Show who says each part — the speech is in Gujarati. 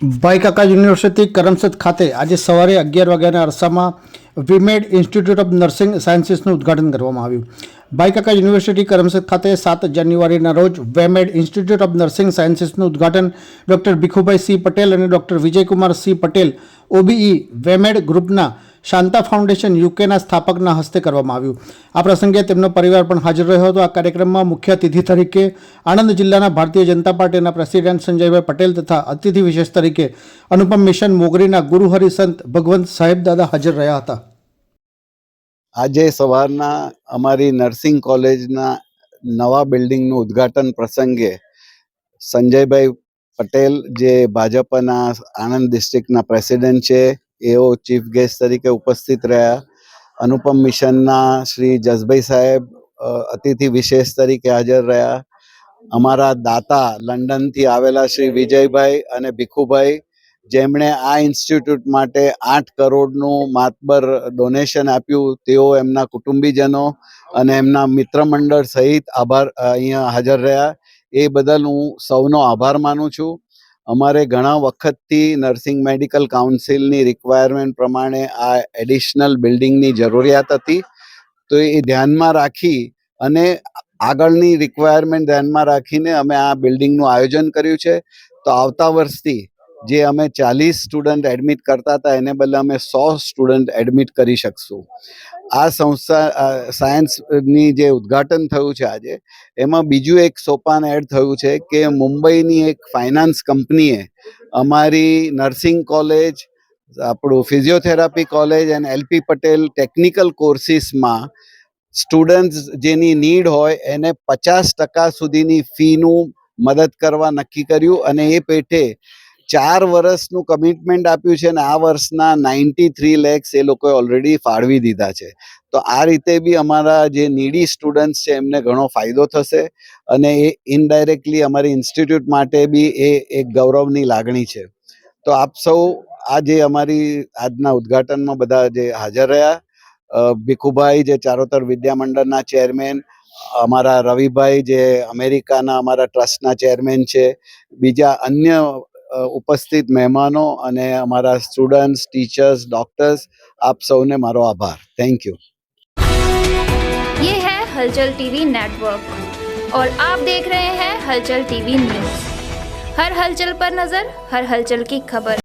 Speaker 1: ભાઈ કાકા યુનિવર્સિટી કરમસદ ખાતે આજે સવારે અગિયાર વાગ્યાના અરસામાં વિમેડ ઇન્સ્ટિટ્યૂટ ઓફ નર્સિંગ સાયન્સીસનું ઉદ્ઘાટન કરવામાં આવ્યું. ભાઈ કાકા યુનિવર્સિટી કરમસદ ખાતે સાત જાન્યુઆરીના રોજ વેમેડ ઇન્સ્ટિટ્યૂટ ઓફ નર્સિંગ સાયન્સીસનું ઉદ્ઘાટન ડૉક્ટર ભીખુભાઈ સી પટેલ અને doctor Vijaykumar C Patel, OBE વેમેડ ગ્રુપના શાંતા ફાઉન્ડેશન યુકેના સ્થાપકના હસ્તે કરવામાં આવ્યું. આ પ્રસંગે તેમનો પરિવાર પણ હાજર રહ્યો હતો. આ કાર્યક્રમમાં મુખ્ય અતિથિ તરીકે આણંદ જિલ્લાના ભારતીય જનતા પાર્ટીના પ્રેસિડેન્ટ સંજયભાઈ પટેલ તથા અતિથિ વિશેષ તરીકે અનુપમ મિશન મોગરીના ગુરુ હરિસંત ભગવંત સાહેબ દાદા હાજર રહ્યા હતા.
Speaker 2: આજે સવારના અમારી નર્સિંગ કોલેજના નવા બિલ્ડિંગનું ઉદ્ઘાટન પ્રસંગે સંજયભાઈ પટેલ જે ભાજપના આણંદ ડિસ્ટ્રિક્ટના પ્રેસિડેન્ટ છે એઓ ચીફ ગેસ્ટ તરીકે ઉપસ્થિત રહ્યા. અનુપમ મિશનના શ્રી જસભાઈ સાહેબ અતિથિ વિશેષ તરીકે હાજર રહ્યા. અમારા દાતા લંડનથી આવેલા શ્રી વિજયભાઈ અને ભીખુભાઈ, જેમણે આ ઇન્સ્ટિટ્યૂટ માટે આઠ કરોડનું માતબર ડોનેશન આપ્યું. તેઓ એમના કુટુંબીજનો અને એમના મિત્રમંડળ સહિત આભાર અહીંયા હાજર રહ્યા. એ બદલ હું સૌનો આભાર માનું છું. અમારે ઘણા વખતથી નર્સિંગ મેડિકલ કાઉન્સિલની રિક્વાયરમેન્ટ પ્રમાણે આ એડિશનલ બિલ્ડિંગની જરૂરિયાત હતી. તો એ ધ્યાનમાં રાખી અને આગળની રિક્વાયરમેન્ટ ધ્યાનમાં રાખીને અમે આ બિલ્ડિંગનું આયોજન કર્યું છે. તો આવતા વર્ષથી જે અમે ચાલીસ સ્ટુડન્ટ એડમિટ કરતા હતા, એને બદલે અમે સો સ્ટુડન્ટ એડમિટ કરી શકશું. આ સંસ્થા સાયન્સની જે ઉદ્ઘાટન થયું છે આજે, એમાં બીજું એક સોપાન એડ થયું છે કે મુંબઈની એક ફાઇનાન્સ કંપનીએ અમારી નર્સિંગ કોલેજ, આપણું physiotherapy college and LP Patel technical કોર્સિસમાં students જેની નીડ હોય એને પચાસ ટકા સુધીની ફીનું મદદ કરવા નક્કી કર્યું અને એ પેટે ચાર વર્ષનું કમિટમેન્ટ આપ્યું છે અને આ વર્ષના નાઇન્ટી થ્રી લેક્સ એ લોકોએ ઓલરેડી ફાળવી દીધા છે. તો આ રીતે બી અમારા જે નીડી સ્ટુડન્ટ્સ છે, એમને ઘણો ફાયદો થશે અને એ ઇનડાયરેક્ટલી અમારી ઇન્સ્ટિટ્યૂટ માટે બી એ એક ગૌરવની લાગણી છે. તો આપ સૌ આજે અમારી આજના ઉદ્ઘાટનમાં બધા જે હાજર રહ્યા ભીખુભાઈ જે ચારોતર વિદ્યા મંડળના ચેરમેન અમારા રવિભાઈ જે અમેરિકાના અમારા ટ્રસ્ટના ચેરમેન છે, બીજા અન્ય ઉપસ્થિત મહેમાનો અને અમારા સ્ટુડન્ટ્સ ટીચર્સ ડોક્ટર્સ આપ સૌને મારો આભાર થેન્ક યુ
Speaker 3: ये है हलचल टीवी नेटवर्क और आप देख रहे हैं हलचल टीवी न्यूज हर हलचल पर नजर हर हलचल की खबर